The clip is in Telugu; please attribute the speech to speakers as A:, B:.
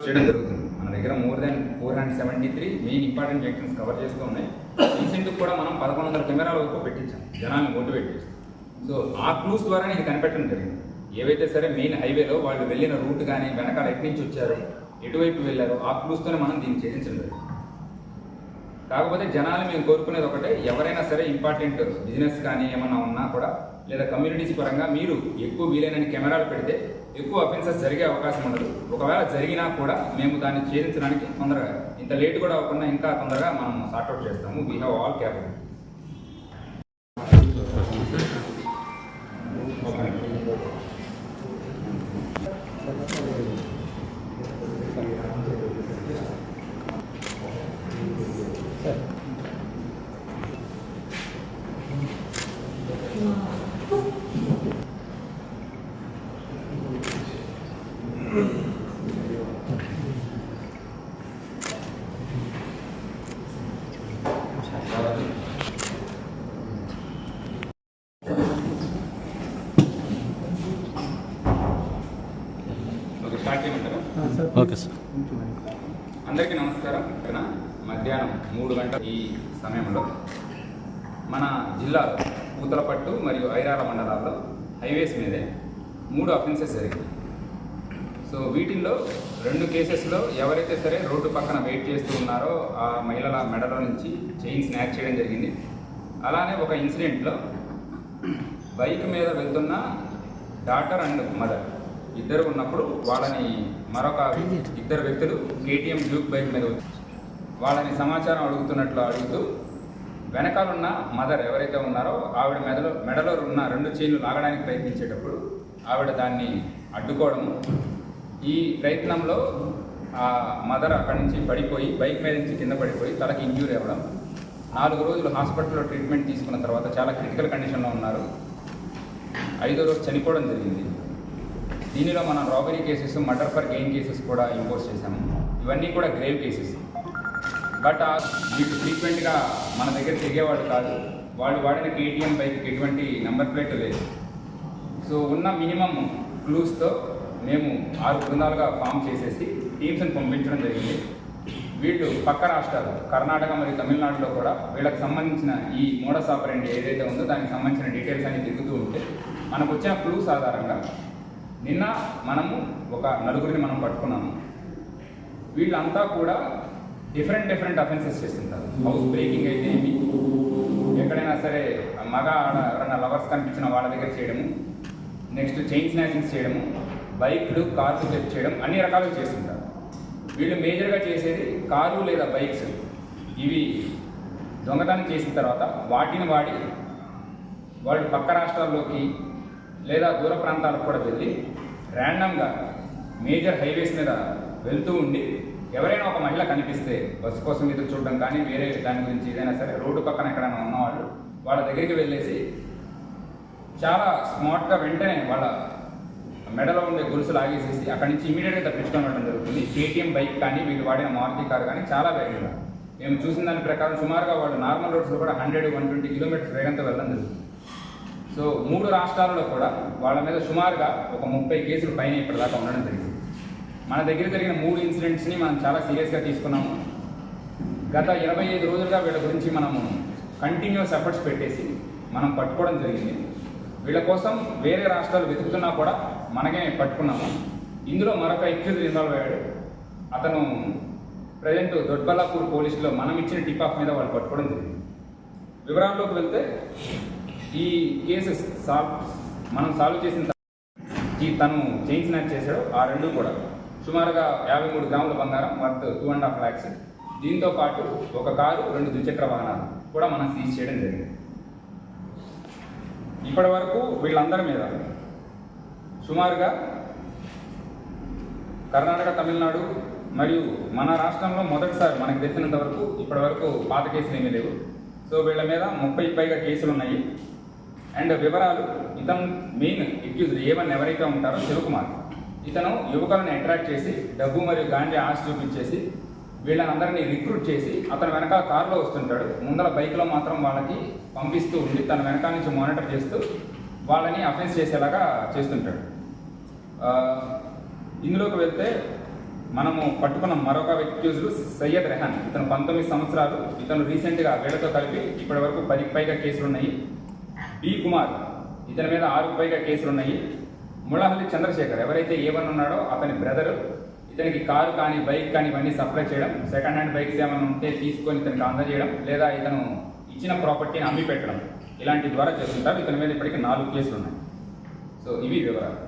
A: చేయడం జరుగుతుంది. మన దగ్గర more than four hundred seventy three main important junctions cover చేస్తూ ఉన్నాయి రీసెంట్ కూడా మనం పదకొండు వందల కెమెరాల వరకు పెట్టించాం. జనాన్ని మోటివేట్ చేస్తాం సో ఆ క్లూస్ ద్వారానే ఇది కనిపెట్టడం జరిగింది. ఏవైతే సరే మెయిన్ హైవేలో వాళ్ళు వెళ్ళిన రూట్ కానీ వెనకాల ఎక్కడి నుంచి వచ్చారు ఎటువైపు వెళ్ళారో ఆ క్లూస్తోనే మనం దీన్ని ఛేదించలేదు. కాకపోతే జనాలు మేము కోరుకునేది ఒకటే ఎవరైనా సరే ఇంపార్టెంట్ బిజినెస్ కానీ ఏమన్నా ఉన్నా కూడా లేదా కమ్యూనిటీస్ పరంగా మీరు ఎక్కువ వీలైనన్ని కెమెరాలు పెడితే ఎక్కువ అఫెన్సెస్ జరిగే అవకాశం ఉండదు. ఒకవేళ జరిగినా కూడా మేము దాన్ని ఛేదించడానికి తొందరగా ఇంత లేట్ కూడా అవ్వకుండా ఇంకా తొందరగా మనం సార్ట్అవుట్ చేస్తాము. We have all capable okay
B: sir
A: అందరికీ నమస్కారం ఇక్కడ మధ్యాహ్నం మూడు గంటల ఈ సమయంలో మన జిల్లాలో పూతలపట్టు మరియు ఐరాల మండలాల్లో హైవేస్ మీదే మూడు అఫెన్సెస్ జరిగాయి సో వీటిల్లో రెండు కేసెస్లో ఎవరైతే సరే రోడ్డు పక్కన వెయిట్ చేస్తూ ఉన్నారో ఆ మహిళల మెడలో నుంచి చైన్ స్నాచ్ చేయడం జరిగింది. అలానే ఒక ఇన్సిడెంట్లో బైక్ మీద వెళ్తున్న డాటర్ అండ్ మదర్ ఇద్దరు ఉన్నప్పుడు వాళ్ళని మరొక ఇద్దరు వ్యక్తులు కేటీఎం డ్యూక్ బైక్ మీద వచ్చి వాళ్ళని సమాచారం అడుగుతున్నట్లు అడుగుతూ వెనకాలన్న మదర్ ఎవరైతే ఉన్నారో ఆవిడ మెడలో మెడలో ఉన్న రెండు చైన్లు లాగడానికి ప్రయత్నించేటప్పుడు ఆవిడ దాన్ని అడ్డుకోవడము ఈ ప్రయత్నంలో ఆ మదర్ అక్కడి నుంచి పడిపోయి బైక్ మీద నుంచి కింద పడిపోయి తలకి ఇంజ్యూరీ అవ్వడం. నాలుగు రోజులు హాస్పిటల్లో ట్రీట్మెంట్ తీసుకున్న తర్వాత చాలా క్రిటికల్ కండిషన్లో ఉన్నారు. ఐదో రోజు చనిపోవడం జరిగింది. దీనిలో మనం robbery cases murder for gain cases కూడా ఇంపోజ్ చేశాము. ఇవన్నీ కూడా గ్రేవ్ కేసెస్. బట్ ఆ వీళ్ళు ఫ్రీక్వెంట్గా మన దగ్గర తిరిగేవాళ్ళు కాదు. వాళ్ళు వాడిన కేటీఎం బైక్కి ఎటువంటి నెంబర్ ప్లేట్ లేదు. సో ఉన్న మినిమం క్లూస్తో మేము ఆరు బృందాలుగా ఫామ్ చేసేసి టీమ్స్ని పంపించడం జరిగింది. వీళ్ళు పక్క రాష్ట్రాలు కర్ణాటక మరియు తమిళనాడులో కూడా వీళ్ళకి సంబంధించిన ఈ మోడస్ ఆపరెంట్ ఏదైతే ఉందో దానికి సంబంధించిన డీటెయిల్స్ అన్ని తిరుగుతూ ఉంటే మనకు వచ్చిన క్లూస్ ఆధారంగా నిన్న మనము ఒక నలుగురిని మనం పట్టుకున్నాము. వీళ్ళంతా కూడా డిఫరెంట్ డిఫరెంట్ అఫెన్సెస్ చేస్తుంటారు. హౌస్ బ్రేకింగ్ అయితే ఏమి? ఎక్కడైనా సరే మగ ఆడ ఎవరైనా లవర్స్ కనిపించిన వాళ్ళ దగ్గర చేయడము నెక్స్ట్ చైన్ స్నాచింగ్స్ చేయడము బైక్లు కార్లు చెక్ చేయడం అన్ని రకాలుగా చేస్తుంటారు. వీళ్ళు మేజర్గా చేసేది కారు లేదా బైక్స్. ఇవి దొంగతనం చేసిన తర్వాత వాటిని వాడి వాళ్ళు పక్క రాష్ట్రాల్లోకి లేదా దూర ప్రాంతాలకు కూడా వెళ్ళి ర్యాండమ్గా మేజర్ హైవేస్ మీద వెళ్తూ ఉండి ఎవరైనా ఒక మహిళ కనిపిస్తే బస్సు కోసం ఎదురు చూడడం కానీ వేరే దాని గురించి ఏదైనా సరే రోడ్డు పక్కన ఎక్కడైనా ఉన్నవాళ్ళు వాళ్ళ దగ్గరికి వెళ్ళేసి చాలా స్మార్ట్గా వెంటనే వాళ్ళ మెడలో ఉండే గొలుసు లాగేసేసి అక్కడి నుంచి ఇమీడియట్గా తప్పించుకోవడం జరుగుతుంది. కేటీఎం బైక్ కానీ వీళ్ళు వాడిన మారుతి కారు కానీ చాలా వేగంగా. మేము చూసిన దాని ప్రకారం సుమారుగా వాళ్ళు నార్మల్ రోడ్స్లో కూడా హండ్రెడ్ వన్ ట్వంటీ కిలోమీటర్స్ వేగంతో వెళ్ళడం జరుగుతుంది. సో మూడు రాష్ట్రాలలో కూడా వాళ్ళ మీద సుమారుగా ఒక ముప్పై కేసులు పైన ఇప్పటిదాకా ఉండడం జరిగింది. మన దగ్గర జరిగిన మూడు ఇన్సిడెంట్స్ని మనం చాలా సీరియస్గా తీసుకున్నాము. గత ఇరవై ఐదు రోజులుగా వీళ్ళ గురించి మనము కంటిన్యూస్ ఎఫర్ట్స్ పెట్టేసి మనం పట్టుకోవడం జరిగింది. వీళ్ళ కోసం వేరే రాష్ట్రాలు వెతుకుతున్నా కూడా మనకే పట్టుకున్నాము ఇందులో మరొక ఎక్యూజ్ ఇన్వాల్వ్ అయ్యాడు. అతను ప్రజెంట్ దొడ్బల్లాపూర్ పోలీసులో మనం ఇచ్చిన టిప్ ఆఫ్ మీద వాళ్ళు పట్టుకోవడం జరిగింది. వివరాల్లోకి వెళ్తే ఈ కేసెస్ సాల్వ్ మనం సాల్వ్ చేసిన ఈ తను చైన్ స్నాచ్ చేశాడు. ఆ రెండు కూడా. సుమారుగా యాభై మూడు గ్రాముల బంగారం worth two and half lakhs దీంతో పాటు ఒక కారు రెండు ద్విచక్ర వాహనాలు కూడా మనం సీజ్ చేయడం జరిగింది. ఇప్పటి వరకు వీళ్ళందరి మీద సుమారుగా కర్ణాటక తమిళనాడు మరియు మన రాష్ట్రంలో మొదటిసారి మనకు తెలిసినంత వరకు ఇప్పటి వరకు పాత కేసులు ఏమీ లేవు. సో వీళ్ళ మీద ముప్పై పైగా కేసులు ఉన్నాయి. అండ్ వివరాలు ఇతను మెయిన్ ఎక్యూజ్డ్ ఏవన్ ఎవరైతే ఉంటారో శివకుమార్. ఇతను యువకులను అట్రాక్ట్ చేసి డబ్బు మరియు గాంజా ఆశ చూపించేసి వీళ్ళనందరినీ రిక్రూట్ చేసి అతను వెనక కారులో వస్తుంటాడు. ముందర బైక్లో మాత్రం వాళ్ళకి పంపిస్తూ ఉండి తన వెనకాల నుంచి మానిటర్ చేస్తూ వాళ్ళని అఫెన్స్ చేసేలాగా చేస్తుంటాడు. ఇందులోకి వెళ్తే మనము పట్టుకున్న మరొక అక్యూజ్డ్ సయ్యద్ రెహాన్. ఇతను పంతొమ్మిది సంవత్సరాలు ఇతను రీసెంట్గా వీళ్ళతో కలిపి ఇప్పటి వరకు పదికి పైగా కేసులు ఉన్నాయి బి కుమార్ ఇతని మీద ఆరుకు పైగా కేసులు ఉన్నాయి ముళహల్లి చంద్రశేఖర్ ఎవరైతే ఏమని ఉన్నాడో అతని బ్రదరు ఇతనికి కారు కానీ బైక్ కానీ ఇవన్నీ సప్లై చేయడం సెకండ్ హ్యాండ్ బైక్స్ ఏమైనా ఉంటే తీసుకొని ఇతనికి అందజేయడం లేదా ఇతను ఇచ్చిన ప్రాపర్టీని అమ్మి పెట్టడం ఇలాంటి ద్వారా చేస్తుంటారు. ఇతని మీద ఇప్పటికీ నాలుగు కేసులు ఉన్నాయి సో ఇవి వివరాలు.